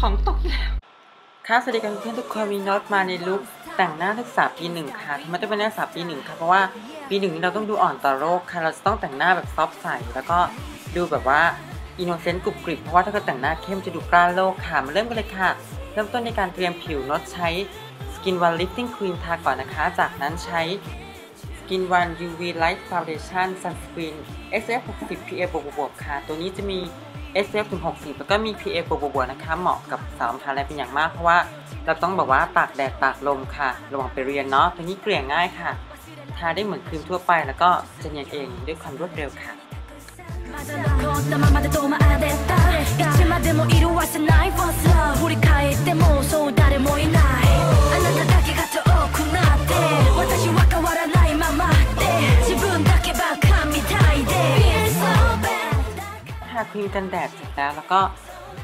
ของตกแล้วค่ะสวัสดีกันเพื่อนทุกคนมีโน้ตมาในลุคแต่งหน้านักศึกษาปีหนึ่งค่ะทำไมต้องเป็นนักศึกษาปีหนึ่งค่ะเพราะว่าปีหนึ่งนี้เราต้องดูอ่อนต่อโรคค่ะเราจะต้องแต่งหน้าแบบซอฟใสแล้วก็ดูแบบว่าอินโนเซนต์กรุบกริบเพราะว่าถ้าเกิดแต่งหน้าเข้มจะดูกล้าโลกค่ะมาเริ่มกันเลยค่ะ เริ่มต้นในการเตรียมผิวโน้ตใช้ Skin One Lifting Cream ทาก่อนนะคะ จากนั้นใช้ Skin One UV Light Foundation Sunscreen SPF 60 PA บวกบวกๆค่ะ ตัวนี้จะมี SPF ถึง 60 แล้วก็มี PA บวกบวกๆนะคะ เหมาะกับสาวทานอะไรเป็นอย่างมาก เพราะว่าเราต้องแบบว่าตากแดดตากลมค่ะ ระหว่างไปเรียนเนาะตัวนี้เกลี่ยง่ายค่ะ ทาได้เหมือนครีมทั่วไป แล้วก็จะเนียนเองด้วยความรวดเร็วค่ะ ครีมกันแดดเสร็จแล้ว แล้วก็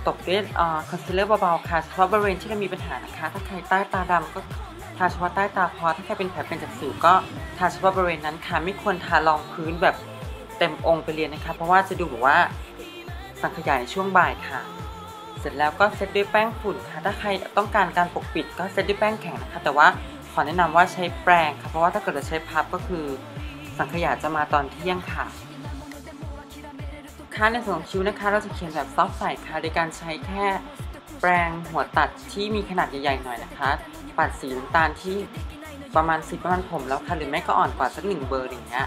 ตบด้วยคอนซีลเลอร์เบาๆค่ะเฉพาะบริเวณที่เรามีปัญหานะคะ ถ้าใครใต้ตาดำก็ทาเฉพาะใต้ตาพอถ้าใครเป็นแผลเป็นจากสิวก็ทาเฉพาะบริเวณนั้นค่ะไม่ควรทารองพื้นแบบเต็มองค์ไปเรียนนะคะ เพราะว่าจะดูแบบว่าสังขยายในช่วงบ่ายค่ะ เสร็จแล้วก็เซตด้วยแป้งฝุ่นค่ะ ถ้าใครต้องการการปกปิดก็เซตด้วยแป้งแข็งนะคะ แต่ว่าขอแนะนำว่าใช้แปรงค่ะ เพราะว่าถ้าเกิดเราใช้พับก็คือสังขยาจะมาตอนเที่ยงค่ะ ค่ะในส่วนของคิ้วนะคะเราจะเขียนแบบซอฟต์ใสค่ะโดยการใช้แค่แปรงหัวตัดที่มีขนาดใหญ่ๆหน่อยนะคะ ปัดสีน้ำตาลที่ประมาณสีประมาณผมแล้วค่ะหรือไม่ก็อ่อนกว่าสักหนึ่งเบอร์อย่างเงี้ย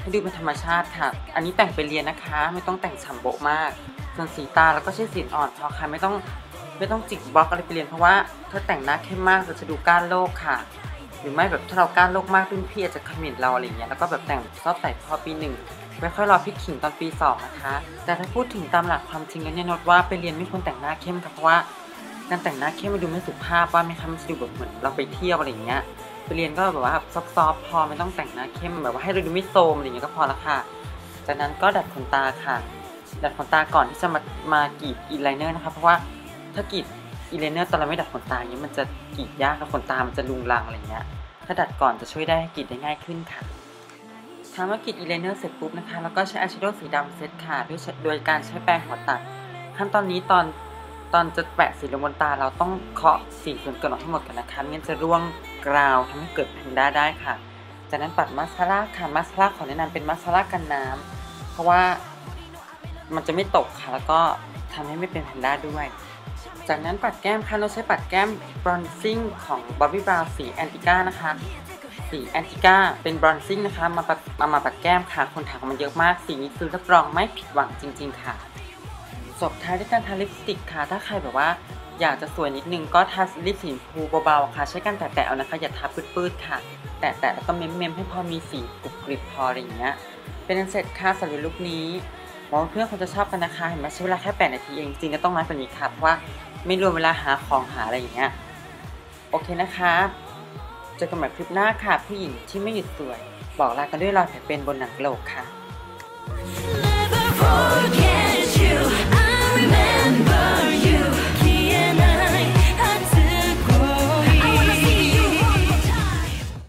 ให้ดูเป็นธรรมชาติค่ะ อันนี้แต่งไปเรียนนะคะ ไม่ต้องแต่งฉ่ำโบะมาก ส่วนสีตาแล้วก็ใช้สีอ่อนพอค่ะไม่ต้องไม่ต้องจิกบล็อกอะไรไปเรียนเพราะว่าถ้าแต่งหน้าเข้มมากเราจะดูก้านโลกค่ะ หรือไม่แบบถ้าเราก้านโลกมากรุ่นพี่อาจจะคอมเมนต์เราอะไรเงี้ยแล้วก็แบบแต่งซอบใสพอปีหนึ่ง ไม่ค่อยรอพลิกขิงตอนปี2นะคะ แต่ถ้าพูดถึงตามหลักความจริงแล้วเนี่ยนดว่าไปเรียนไม่ควรแต่งหน้าเข้มค่ะเพราะว่าการแต่งหน้าเข้มมันดูไม่สุภาพว่าไม่คะมันดูแบบเหมือนเราไปเที่ยวอะไรอย่างเงี้ยไปเรียนก็แบบว่าซอฟๆพอไม่ต้องแต่งหน้าเข้มแบบว่าให้เราดูไม่โทรมอะไรอย่างเงี้ยก็พอละค่ะ จากนั้นก็ดัดขนตาค่ะ ดัดขนตาก่อนที่จะมามากรีดอีไลเนอร์นะคะเพราะว่าถ้ากรีดอีไลเนอร์ตอนเราไม่ดัดขนตาเงี้ยมันจะกรีดยากแล้วขนตามันจะลุงลังอะไรเงี้ยถ้าดัดก่อนจะช่วยได้ให้กรีดได้ง่ายขึ้นค่ะ ทำเมื่อกรีดอีเลเนอร์เสร็จปุ๊บนะคะ แล้วก็ใช้อายแชโดว์สีดำเซตค่ะด้วยโดยการใช้แปรงหัวตัด ขั้นตอนนี้ตอนตอนจะแปะสีลงบนตาเราต้องเคาะสีส่วนเกินออกทั้งหมดกันนะคะไม่งั้นจะร่วงกราวทำให้เกิดแพนด้าได้ค่ะ จากนั้นปัดมาสคาร่าค่ะมาสคาร่าขอแนะนำเป็นมาสคาร่ากันน้ำเพราะว่ามันจะไม่ตกค่ะแล้วก็ทำให้ไม่เป็นแพนด้าด้วย จากนั้นปัดแก้มค่ะเราใช้ปัดแก้มบรอนซิ่งของ Bobbi Brown สีแอนติก้านะคะ สีแอนติก้าเป็นบรอนซิ่งนะคะ มาปัดมามาปัดแก้มค่ะ คนถามมันเยอะมาก สีนี้คือรับรองไม่ผิดหวังจริง ๆ ค่ะจบท้ายด้วยการทาลิปสติกค่ะ ถ้าใครแบบว่าอยากจะสวยนิดนึงก็ทาลิปสีชมพูเบาๆค่ะ ใช้การแตะๆเอานะคะ อย่าทาปืดๆค่ะ แตะๆแล้วก็เม้มๆให้พอมีสีกรุบกริบพออะไรอย่างเงี้ย เป็นอันเสร็จค่ะสำหรับลุคนี้หวังว่าเพื่อนคงจะชอบกันนะคะ เห็นไหมใช้เวลาแค่8นาทีเองจริงก็ต้องน้อยกว่านี้ค่ะเพราะว่าไม่รวมเวลาหาของหาอะไรอย่างเงี้ย โอเคนะคะ จอกันใหม่คลิปหน้าค่ะ ผู้หญิงที่ไม่หยุดสวย บอกลากันด้วยรอยแผลเป็นบนหนังโลกค่ะ